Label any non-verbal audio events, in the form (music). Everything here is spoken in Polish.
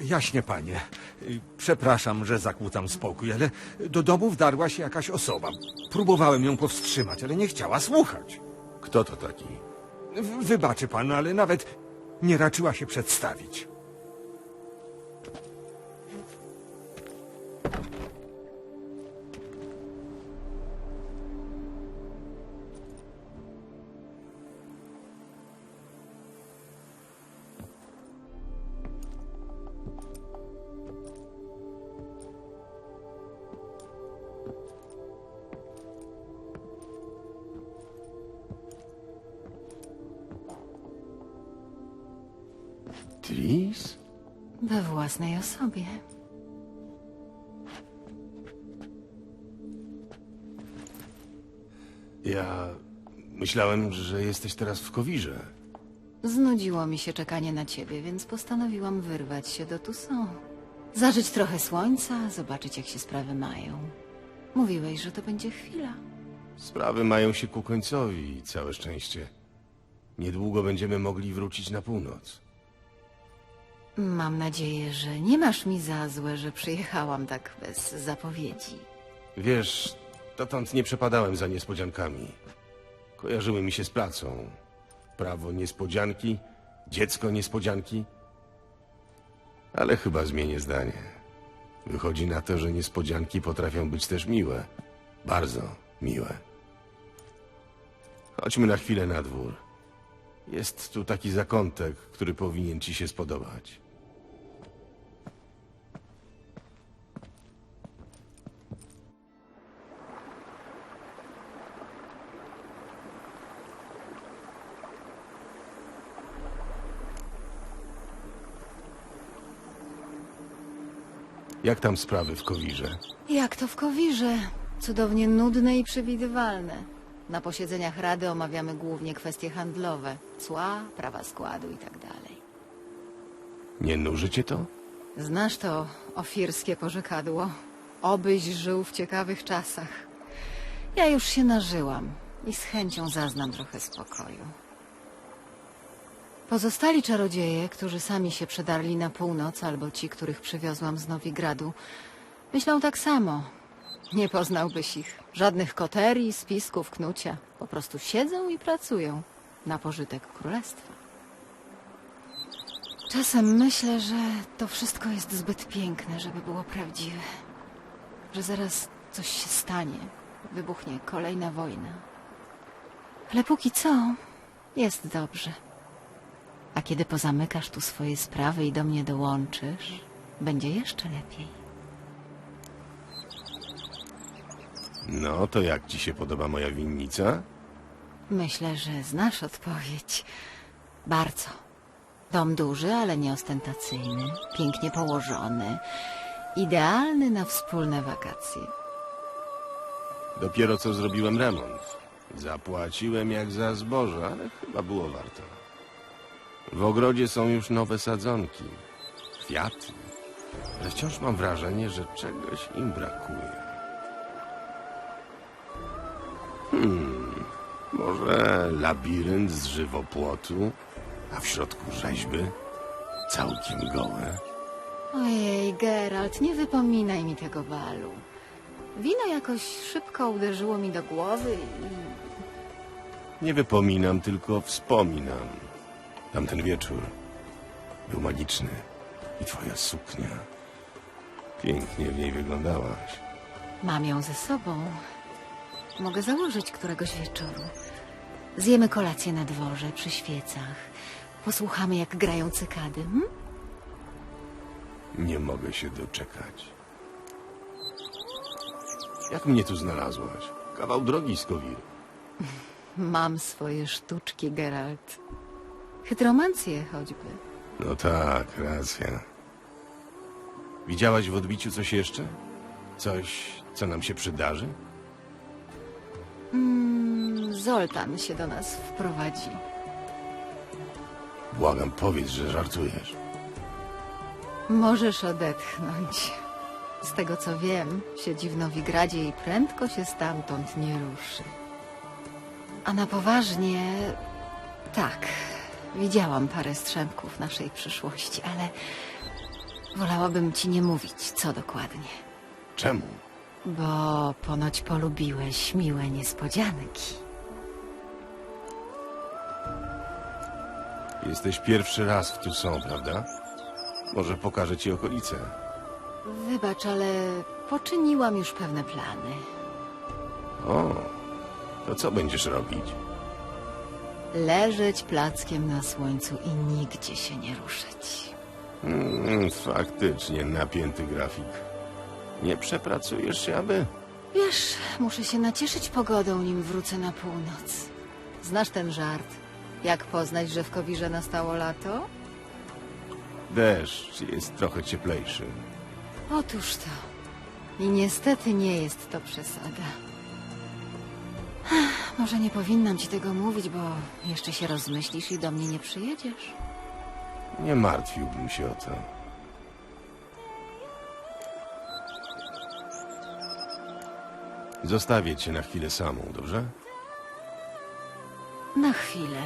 Jaśnie, panie. Przepraszam, że zakłócam spokój, ale do domu wdarła się jakaś osoba. Próbowałem ją powstrzymać, ale nie chciała słuchać. Kto to taki? W- Wybaczy pan, ale nawet nie raczyła się przedstawić. Tris? We własnej osobie. Ja myślałem, że jesteś teraz w Kowirze. Znudziło mi się czekanie na ciebie, więc postanowiłam wyrwać się do Toussaint. Zażyć trochę słońca, zobaczyć jak się sprawy mają. Mówiłeś, że to będzie chwila. Sprawy mają się ku końcowi, całe szczęście. Niedługo będziemy mogli wrócić na północ. Mam nadzieję, że nie masz mi za złe, że przyjechałam tak bez zapowiedzi. Wiesz, dotąd nie przepadałem za niespodziankami. Kojarzyły mi się z pracą. Prawo niespodzianki, dziecko niespodzianki. Ale chyba zmienię zdanie. Wychodzi na to, że niespodzianki potrafią być też miłe. Bardzo miłe. Chodźmy na chwilę na dwór. Jest tu taki zakątek, który powinien ci się spodobać. Jak tam sprawy w Kowirze? Jak to w Kowirze? Cudownie nudne i przewidywalne. Na posiedzeniach Rady omawiamy głównie kwestie handlowe. Cła, prawa składu i tak dalej. Nie nuży cię to? Znasz to ofirskie porzekadło. Obyś żył w ciekawych czasach. Ja już się nażyłam i z chęcią zaznam trochę spokoju. Pozostali czarodzieje, którzy sami się przedarli na północ, albo ci, których przywiozłam z Nowigradu, myślą tak samo. Nie poznałbyś ich. Żadnych koterii, spisków, knucia. Po prostu siedzą i pracują na pożytek królestwa. Czasem myślę, że to wszystko jest zbyt piękne, żeby było prawdziwe. Że zaraz coś się stanie. Wybuchnie kolejna wojna. Ale póki co, jest dobrze. A kiedy pozamykasz tu swoje sprawy i do mnie dołączysz, będzie jeszcze lepiej. No, to jak ci się podoba moja winnica? Myślę, że znasz odpowiedź. Bardzo. Dom duży, ale nieostentacyjny, pięknie położony, idealny na wspólne wakacje. Dopiero co zrobiłem remont. Zapłaciłem jak za zboże, ale chyba było warto. W ogrodzie są już nowe sadzonki, kwiaty, ale wciąż mam wrażenie, że czegoś im brakuje. Hmm, może labirynt z żywopłotu, a w środku rzeźby, całkiem gołe. Ojej, Geralt, nie wypominaj mi tego balu. Wino jakoś szybko uderzyło mi do głowy i Nie wypominam, tylko wspominam. Tamten wieczór był magiczny i twoja suknia. Pięknie w niej wyglądałaś. mam ją ze sobą. Mogę założyć któregoś wieczoru. Zjemy kolację na dworze, przy świecach. Posłuchamy, jak grają cykady. Hm? Nie mogę się doczekać. Jak mnie tu znalazłaś? Kawał drogi z Kowir. (laughs) Mam swoje sztuczki, Geralt. Chytromancję choćby. No tak, racja. Widziałaś w odbiciu coś jeszcze? Coś, co nam się przydarzy? Mm, Zoltan się do nas wprowadzi. Błagam, powiedz, że żartujesz. Możesz odetchnąć. Z tego co wiem, siedzi w Nowigradzie i prędko się stamtąd nie ruszy. A na poważnie, tak, widziałam parę strzępków naszej przyszłości, ale Wolałabym ci nie mówić, co dokładnie. Czemu? Bo ponoć polubiłeś miłe niespodzianki. Jesteś pierwszy raz w tu są, prawda? Może pokażę ci okolice. Wybacz, ale poczyniłam już pewne plany. O, to co będziesz robić? Leżeć plackiem na słońcu i nigdzie się nie ruszyć. Mm, faktycznie napięty grafik. Nie przepracujesz się, aby? Wiesz, muszę się nacieszyć pogodą, nim wrócę na północ. Znasz ten żart? Jak poznać, że w Kowirze nastało lato? Deszcz jest trochę cieplejszy. Otóż to. I niestety nie jest to przesada. Może nie powinnam ci tego mówić, bo jeszcze się rozmyślisz i do mnie nie przyjedziesz. Nie martwiłbym się o to. Zostawię cię na chwilę samą, dobrze? Na chwilę.